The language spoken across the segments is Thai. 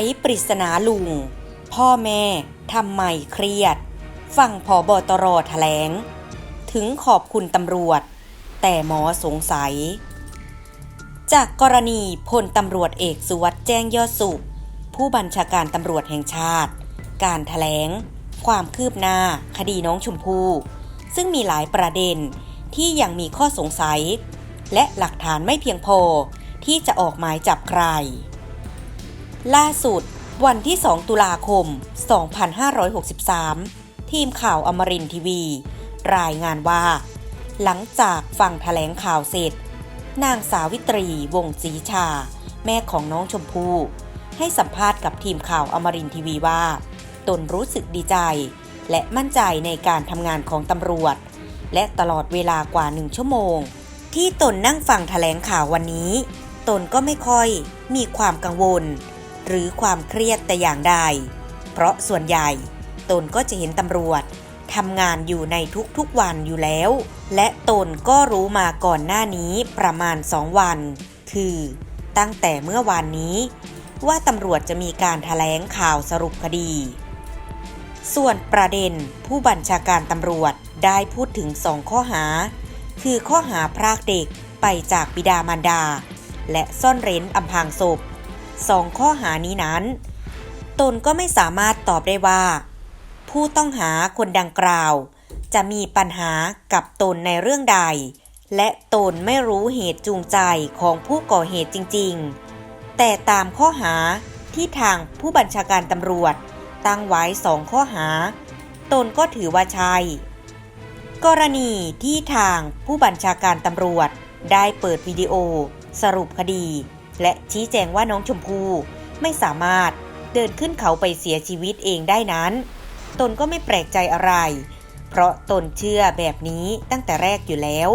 ไขปริศนาลุง พ่อแม่ทำไมเครียด ฟังพอบอตรแถลง ถึงขอบคุณตำรวจ แต่หมอสงสัย จากกรณีพลตำรวจเอกสุวัสด์แจ้งยอดสุข ผู้บัญชาการตำรวจแห่งชาติ การแถลง ความคืบหน้า คดีน้องชมพู่ซึ่งมีหลายประเด็นที่ยังมีข้อสงสัย และหลักฐานไม่เพียงพอที่จะออกหมายจับใคร ล่าสุด วันที่ 2 ตุลาคม 2563 ทีมข่าวอมรินทีวี รายงานว่า หลังจากฟังแถลงข่าวเสร็จ นางสาวิตรีวงศรีชา แม่ของน้องชมพู่ให้สัมภาษณ์กับทีมข่าวอมรินทีวีว่า ตนรู้สึกดีใจ และมั่นใจในการทำงานของตำรวจ และตลอดเวลากว่าหนึ่งชั่วโมง ที่ตนนั่งฟังแถลงข่าววันนี้ ตนก็ไม่ค่อยมีความกังวล หรือความเครียดแต่อย่างใด เพราะส่วนใหญ่ตนก็จะเห็นตำรวจทำงานอยู่ในทุกๆวันอยู่แล้ว และตนก็รู้มาก่อนหน้านี้ประมาณสองวัน คือตั้งแต่เมื่อวานนี้ ว่าตำรวจจะมีการถแถลงข่าวสรุปคดี ส่วนประเด็นผู้บัญชาการตำรวจได้พูดถึงสองข้อหา คือข้อหาพรากเด็กไปจากบิดามารดา และซ่อนเร้นอำพรางศพ สองข้อหานี้นั้น ตนก็ไม่สามารถตอบได้ว่า ผู้ต้องหาคนดังกล่าว จะมีปัญหากับตนในเรื่องใด และตนไม่รู้เหตุจูงใจของผู้ก่อเหตุจริง ๆ แต่ตามข้อหาที่ทางผู้บัญชาการตำรวจ ตั้งไว้สองข้อหา ตนก็ถือว่าใช่กรณีที่ทางผู้บัญชาการตำรวจได้เปิดวิดีโอ สรุปคดี และชี้แจงว่าน้องชมพู่ไม่สามารถเดินขึ้นเขาไปเสียชีวิตเองได้นั้น ตนก็ไม่แปลกใจอะไร เพราะตนเชื่อแบบนี้ตั้งแต่แรกอยู่แล้ว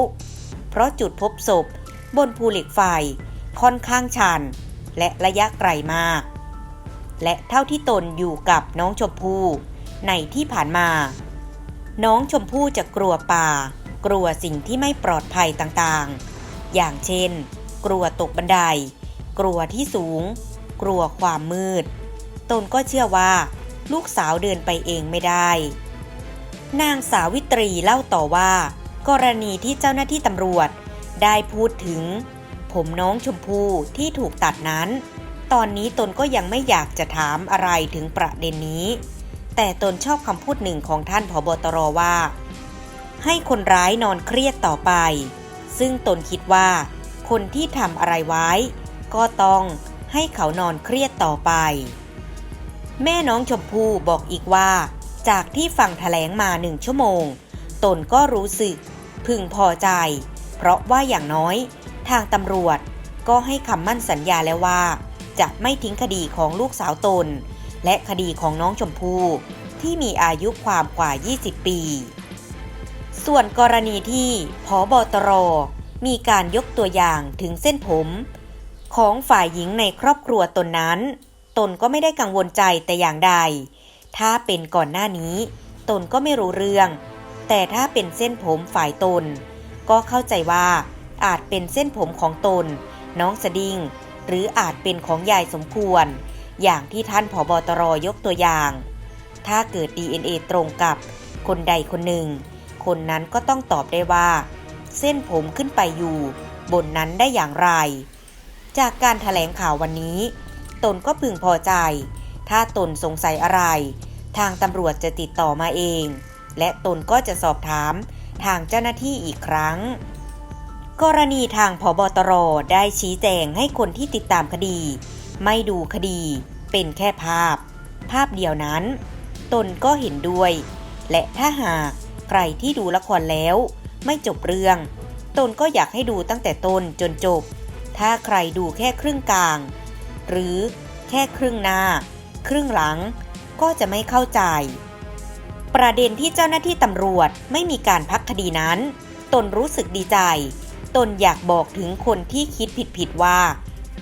เพราะจุดพบศพบนภูเหล็กไฟค่อนข้างชัน และระยะไกลมาก และเท่าที่ตนอยู่กับน้องชมพู่ในที่ผ่านมา น้องชมพู่จะกลัวป่า กลัวสิ่งที่ไม่ปลอดภัยต่างๆ อย่างเช่น กลัวตกบันได กลัวที่สูง กลัวความมืด ตนก็เชื่อว่า ลูกสาวเดินไปเองไม่ได้ นางสาวิตรีเล่าต่อว่า กรณีที่เจ้าหน้าที่ตำรวจได้พูดถึง ผมน้องชมพู่ที่ถูกตัดนั้น ตอนนี้ตนก็ยังไม่อยากจะถามอะไรถึงประเด็นนี้ แต่ตนชอบคำพูดหนึ่งของท่านผบตรว่า ให้คนร้ายนอนเครียดต่อไป ซึ่งตนคิดว่า คนที่ทำอะไรไว้ ก็ต้องให้เขานอนเครียดต่อไป แม่น้องชมพู่บอกอีกว่า จากที่ฟังแถลงมาหนึ่งชั่วโมง ตนก็รู้สึก พึงพอใจ เพราะว่าอย่างน้อย ทางตำรวจก็ให้คำมั่นสัญญาแล้วว่า จะไม่ทิ้งคดีของลูกสาวตน และคดีของน้องชมพู่ที่มีอายุความกว่า 20 ปี ส่วนกรณีที่พอบอตรมีการยกตัวอย่างถึงเส้นผม ของฝ่ายหญิงในครอบครัวตนนั้น ตนก็ไม่ได้กังวลใจแต่อย่างใด ถ้าเป็นก่อนหน้านี้ ตนก็ไม่รู้เรื่อง แต่ถ้าเป็นเส้นผมฝ่ายตน ก็เข้าใจว่าอาจเป็นเส้นผมของตน น้องสดิ้งหรืออาจเป็นของยายสมควร อย่างที่ท่านผอบอตรยกตัวอย่าง ถ้าเกิด DNA ตรงกับคนใดคนหนึ่ง คนนั้นก็ต้องตอบได้ว่า เส้นผมขึ้นไปอยู่ บนนั้นได้อย่างไร จากการถแถลงข่าววันนี้ ตนก็พึงพอใจ ถ้าตนสงสัยอะไร ทางตำรวจจะติดต่อมาเอง และตนก็จะสอบถามทางเจ้าหน้าที่อีกครั้ง กรณีทางพบตรได้ชี้แจงให้คนที่ติดตามคดี ไม่ดูคดี เป็นแค่ภาพ ภาพเดียวนั้น ตนก็เห็นด้วย และถ้าหากใครที่ดูละครแล้ว ไม่จบเรื่อง ตนก็อยากให้ดูตั้งแต่ต้นจนจบ ถ้าใครดูแค่ครึ่งกลาง หรือแค่ครึ่งหน้า ครึ่งหลังก็จะไม่เข้าใจ ประเด็นที่เจ้าหน้าที่ตำรวจไม่มีการพักคดีนั้น ตนรู้สึกดีใจ ตนอยากบอกถึงคนที่คิดผิดๆว่า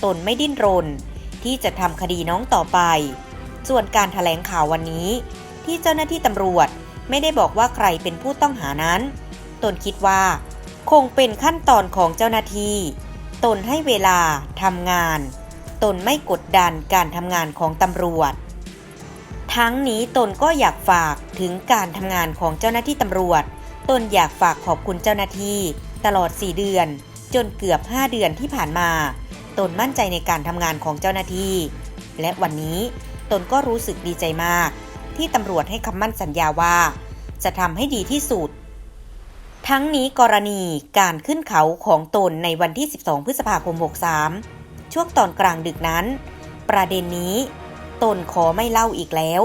ตนไม่ดิ้นรน ที่จะทำคดีน้องต่อไป ส่วนการถแถลงข่าววันนี้ ที่เจ้าหน้าที่ตำรวจไม่ได้บอกว่าใครเป็นผู้ต้องหานั้น ตนคิดว่า คงเป็นขั้นตอนของเจ้าหน้าที่ ตนให้เวลาทำงาน ตนไม่กดดันการทำงานของตำรวจ ทั้งนี้ตนก็อยากฝากถึงการทำงานของเจ้าหน้าที่ตำรวจ ตนอยากฝากขอบคุณเจ้าหน้าที่ ตลอด 4 เดือน จนเกือบ 5 เดือนที่ผ่านมา ตนมั่นใจในการทำงานของเจ้าหน้าที่ และวันนี้ตนก็รู้สึกดีใจมาก ที่ตำรวจให้คำมั่นสัญญาว่า จะทำให้ดีที่สุด ทั้งนี้กรณีการขึ้นเขาของตนในวันที่ 12 พฤษภาคม 63 ช่วงตอนกลางดึกนั้น ประเด็นนี้ตนขอไม่เล่าอีกแล้ว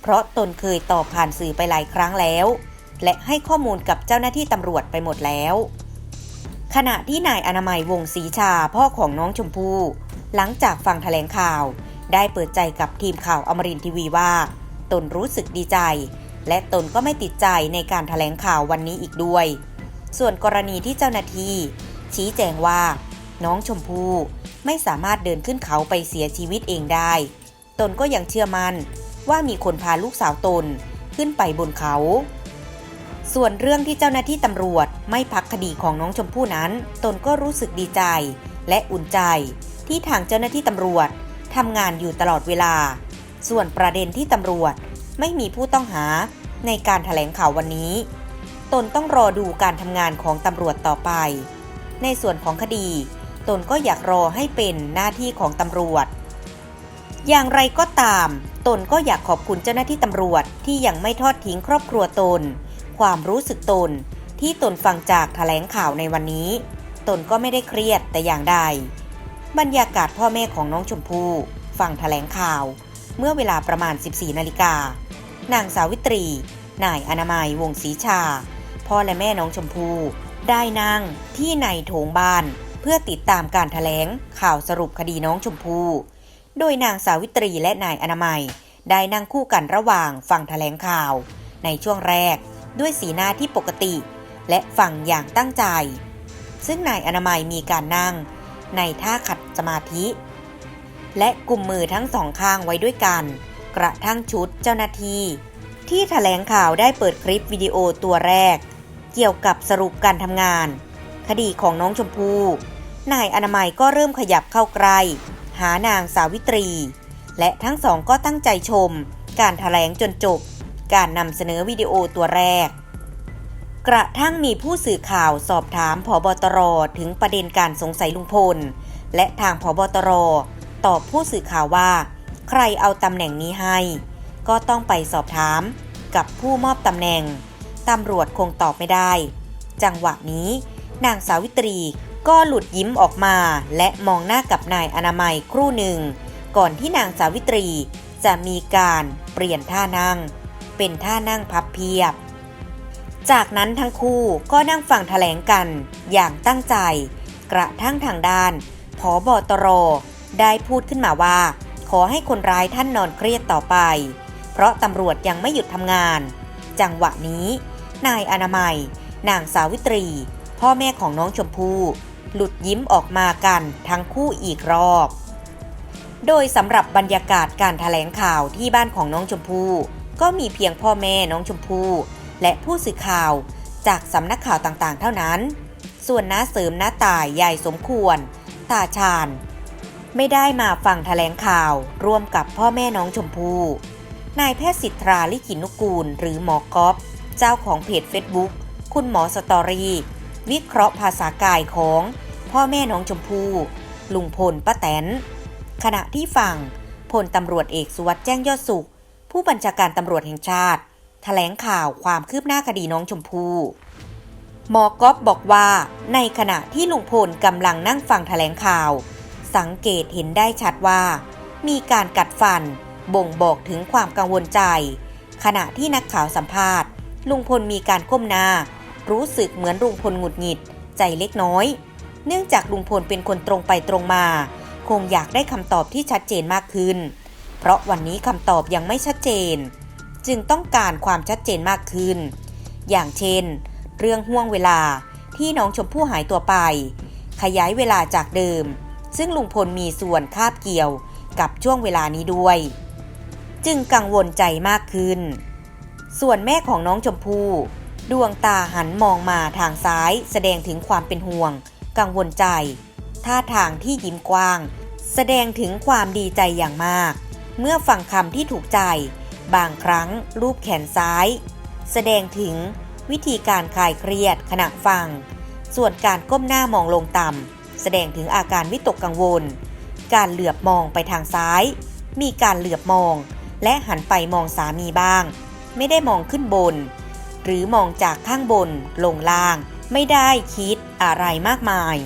เพราะตนเคยตอบผ่านสื่อไปหลายครั้งแล้ว และให้ข้อมูลกับเจ้าหน้าที่ตำรวจไปหมดแล้ว ขณะที่นายอนามัยวงศรีชาพ่อของน้องชมพู่หลังจากฟังแถลงข่าว ได้เปิดใจกับทีมข่าวอมรินทร์ทีวีว่า ตนรู้สึกดีใจ และตนก็ไม่ติดใจในการแถลงข่าววันนี้อีกด้วย ส่วนกรณีที่เจ้าหน้าที่ ชี้แจงว่า น้องชมพู่ไม่สามารถเดินขึ้นเขาไปเสียชีวิตเองได้ ตนก็ยังเชื่อมั่นว่ามีคนพาลูกสาวตนขึ้นไปบนเขา ส่วนเรื่องที่เจ้าหน้าที่ตำรวจไม่พักคดีของน้องชมพู่นั้น ตนก็รู้สึกดีใจและอุ่นใจ ที่ทางเจ้าหน้าที่ตำรวจทำงานอยู่ตลอดเวลา ส่วนประเด็นที่ตำรวจ ไม่มีผู้ต้องหาในการแถลงข่าววันนี้ ตนต้องรอดูการทำงานของตำรวจต่อไป ในส่วนของคดี ตนก็อยากรอให้เป็นหน้าที่ของตำรวจ อย่างไรก็ตาม ตนก็อยากขอบคุณเจ้าหน้าที่ตำรวจที่ยังไม่ทอดทิ้งครอบครัวตน ความรู้สึกตนที่ตนฟังจากแถลงข่าวในวันนี้ ตนก็ไม่ได้เครียดแต่อย่างใด บรรยากาศพ่อแม่ของน้องชมพู่ฟังแถลงข่าว เมื่อเวลาประมาณ 14 นาฬิกา นางสาวิตรี นายอนามัยวงศรีชา พ่อและแม่น้องชมพู่ได้นั่งที่ในโถงบ้าน เพื่อติดตามการแถลงข่าวสรุปคดีน้องชมพู่ โดยนางสาวิตรีและนายอนามัย ได้นั่งคู่กันระหว่างฟังแถลงข่าว ในช่วงแรกด้วยสีหน้าที่ปกติ และฟังอย่างตั้งใจ ซึ่งนายอนามัยมีการนั่ง ในท่าขัดสมาธิ และกุมมือทั้งสองข้างไว้ด้วยกัน กระทั่งชุดเจ้าหน้าที่ ที่แถลงข่าวได้เปิดคลิปวิดีโอตัวแรก เกี่ยวกับสรุปการทำงาน คดีของน้องชมพู่นายอนามัยก็เริ่มขยับเข้าใกล้หานางสาวิตรี และทั้งสองก็ตั้งใจชม การแถลงจนจบ การนำเสนอวิดีโอตัวแรก กระทั่งมีผู้สื่อข่าวสอบถามผบตรถึงประเด็นการสงสัยลุงพล และทางผบตรตอบผู้สื่อข่าวว่า ใครเอาตำแหน่งนี้ให้ ก็ต้องไปสอบถามกับผู้มอบตำแหน่งตำรวจคงตอบไม่ได้ จังหวะนี้ นางสาวิตรีก็หลุดยิ้มออกมา และมองหน้ากับนายอนามัยครู่หนึ่ง ก่อนที่นางสาวิตรีจะมีการเปลี่ยนท่านั่ง เป็นท่านั่งพับเพียบ จากนั้นทั้งคู่ก็นั่งฟังแถลงกันอย่างตั้งใจ กระทั่งทางด้านผอบอตรได้พูดขึ้นมาว่า ขอให้คนร้ายท่านนอนเครียดต่อไป เพราะตำรวจยังไม่หยุดทำงาน จังหวะนี้ นายอนามัย นางสาวิตรี พ่อแม่ของน้องชมพู่หลุดยิ้มออกมากันทั้งคู่อีกรอบ โดยสำหรับบรรยากาศการถแถลงข่าวที่บ้านของน้องชมพู่ก็มีเพียงพ่อแม่น้องชมพู่และผู้สื่อข่าวจากสำนักข่าวต่างๆ เท่านั้น ส่วนน้าเสริมน้าตายยายสมควร ตาชาญ ไม่ได้มาฟังแถลงข่าว ร่วมกับพ่อแม่น้องชมพู่นายแพทย์สิทธาลิขินุกูล หรือหมอกอฟเจ้าของเพจ Facebook คุณหมอสตอรี่วิเคราะห์ภาษากายของพ่อแม่น้องชมพู่ลุงพลป้าแตน ขณะที่ฟังพลตำรวจเอกสุวัสด์แจ้งยอดสุข ผู้บัญชาการตำรวจแห่งชาติแถลงข่าวความคืบหน้าคดีน้องชมพู่หมอก๊อฟบอกว่าในขณะที่ลุงพลกำลังนั่งฟังแถลงข่าว สังเกตเห็นได้ชัดว่า มีการกัดฟัน บ่งบอกถึงความกังวลใจ ขณะที่นักข่าวสัมภาษณ์ ลุงพลมีการก้มหน้า รู้สึกเหมือนลุงพลหงุดหงิด ใจเล็กน้อย เนื่องจากลุงพลเป็นคนตรงไปตรงมา คงอยากได้คำตอบที่ชัดเจนมากขึ้น เพราะวันนี้คำตอบยังไม่ชัดเจน จึงต้องการความชัดเจนมากขึ้น อย่างเช่น เรื่องห่วงเวลาที่น้องชมพู่หายตัวไป ขยายเวลาจากเดิม ซึ่งลุงพลมีส่วนคาบเกี่ยวกับช่วงเวลานี้ด้วย จึงกังวลใจมากขึ้น ส่วนแม่ของน้องชมพู่ดวงตาหันมองมาทางซ้ายแสดงถึงความเป็นห่วง กังวลใจ ท่าทางที่ยิ้มกว้าง แสดงถึงความดีใจอย่างมาก เมื่อฟังคำที่ถูกใจ บางครั้งรูปแขนซ้าย แสดงถึงวิธีการคลายเครียดขณะฟัง ส่วนการก้มหน้ามองลงต่ำ แสดงถึงอาการวิตกกังวล การเหลือบมองไปทางซ้าย มีการเหลือบมอง และหันไปมองสามีบ้าง ไม่ได้มองขึ้นบน หรือมองจากข้างบน ลงล่าง ไม่ได้คิดอะไรมากมาย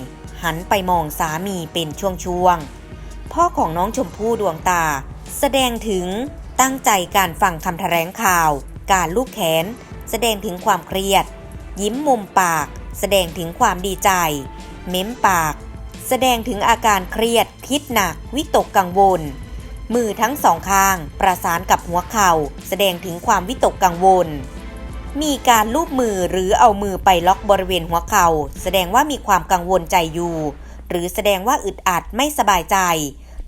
หันไปมองสามีเป็นช่วงๆ พ่อของน้องชมพู่ดวงตา แสดงถึงตั้งใจการฟังคำแถลงข่าว การลูกแขน แสดงถึงความเครียด ยิ้มมุมปาก แสดงถึงความดีใจ เม้มปาก แสดงถึงอาการเครียด คิดหนัก วิตกกังวล มือทั้งสองข้าง ประสานกับหัวเข่า แสดงถึงความวิตกกังวล มีการลูบมือหรือเอามือไปล็อกบริเวณหัวเข่า แสดงว่ามีความกังวลใจอยู่ หรือแสดงว่าอึดอัดไม่สบายใจ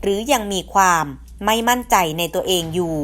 หรือยังมีความไม่มั่นใจในตัวเองอยู่